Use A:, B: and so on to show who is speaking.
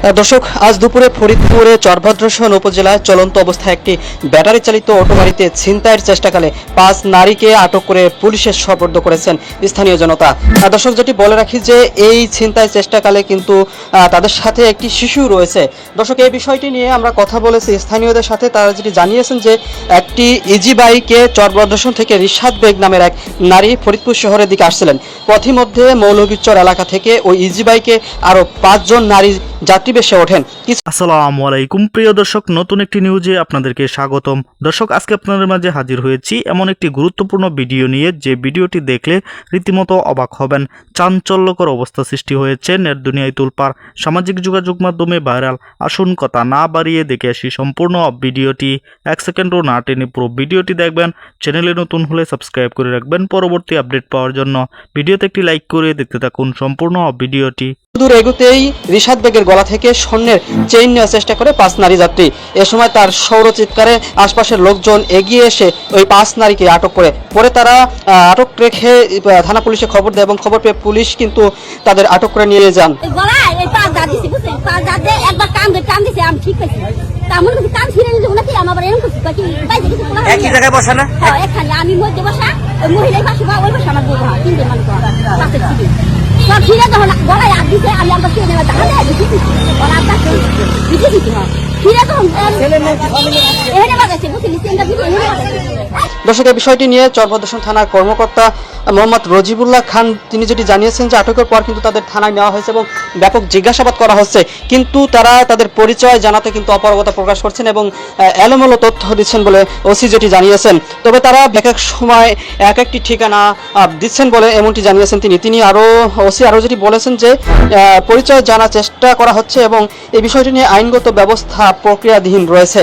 A: দর্শক, আজ দুপুরে ফরিদপুরে চরভদ্রসন উপজেলায় চলন্ত অবস্থায় একটি ব্যাটারি চালিত অটোগাড়িতে ছিনতাইয়ের চেষ্টাকালে পাঁচ নারীকে আটক করে পুলিশের সোপর্দ করেছেন স্থানীয় জনতা। দর্শক, যেটি বলে রাখি যে এই ছিনতাই চেষ্টাকালে কিন্তু তাদের সাথে একটি শিশু রয়েছে। দর্শক, এই বিষয়টি নিয়ে আমরা কথা বলেছি। স্থানীয়দের সাথে তারা যেটি জানিয়েছেন যে একটি ইজি বাইকে চরভদ্রসন থেকে রিশাদ বেগ নামের এক নারী ফরিদপুর শহরের দিকে আসছিলেন। পথিমধ্যে মৌলভীচর এলাকা থেকে ওই ইজি বাইকে আরও পাঁচজন নারী যাত্রী বেশে ওঠেন।
B: আসসালামু আলাইকুম। প্রিয় দর্শক, নতুন একটি নিউজে আপনাদেরকে স্বাগতম। দর্শক, আজকে আপনাদের মাঝে হাজির হয়েছি এমন একটি গুরুত্বপূর্ণ ভিডিও নিয়ে, যে ভিডিওটি দেখলে রীতিমতো অবাক হবেন। চাঞ্চল্যকর অবস্থা সৃষ্টি হয়েছে নেট দুনিয়ায় তুলপার। সামাজিক যোগাযোগ মাধ্যমে ভাইরাল। আসুন কথা না বাড়িয়ে দেখে আসি সম্পূর্ণ ভিডিওটি। এক সেকেন্ডও না টেনে পুরো ভিডিওটি দেখবেন। চ্যানেলে নতুন হলে সাবস্ক্রাইব করে রাখবেন পরবর্তী আপডেট পাওয়ার জন্য। ভিডিওতে একটি লাইক করে দেখতে থাকুন সম্পূর্ণ ভিডিওটি।
A: দূর এগুতেই রিশাদ বেগের গলা থেকে স্বর্ণের চেইন নেওয়ার চেষ্টা করে পাঁচ নারী যাত্রী। এ সময় তার সৌর চিৎকারে আশপাশের লোকজন এগিয়ে এসে ওই পাঁচ নারীকে আটক করে। পরে তারা আটক রেখে থানা পুলিশে খবর দেয় এবং খবর পেয়ে পুলিশ কিন্তু তাদের আটক করে নিয়ে যান।
C: আমি হ্যাঁ আমি মধ্যে বসা পাশে বা ওই পাশে আমার বউ তিনজন মানুষ ছিঁড়ে যখন গলায় হাত দিছে আমি আমরা ছিঁড়ে নেওয়া তাহলে দিছি। ওরা আপনার দিছি দিছি হ্যাঁ। ছিঁড়ে তখন এখানে বাজাচ্ছে বুঝলি চেনটা দিছে এখানে বাজাচ্ছে।
A: দর্শক এই বিষয়টি নিয়ে চরভদ্রসন থানার কর্মকর্তা মোহাম্মদ রজিবুল্লাহ খান, তিনি যেটি জানিয়েছেন যে আটকের পর কিন্তু তাদের থানায় নেওয়া হয়েছে এবং ব্যাপক জিজ্ঞাসাবাদ করা হচ্ছে। কিন্তু তারা তাদের পরিচয় জানাতে কিন্তু অপারগতা প্রকাশ করছেন এবং এলোমেলো তথ্য দিচ্ছেন বলে ওসি যেটি জানিয়েছেন। তবে তারা এক এক সময় এক একটি ঠিকানা দিচ্ছেন বলে এমনটি জানিয়েছেন তিনি। তিনি আরও ওসি আরও যেটি বলেছেন যে পরিচয় জানার চেষ্টা করা হচ্ছে এবং এই বিষয়টি নিয়ে আইনগত ব্যবস্থা প্রক্রিয়াধীন রয়েছে।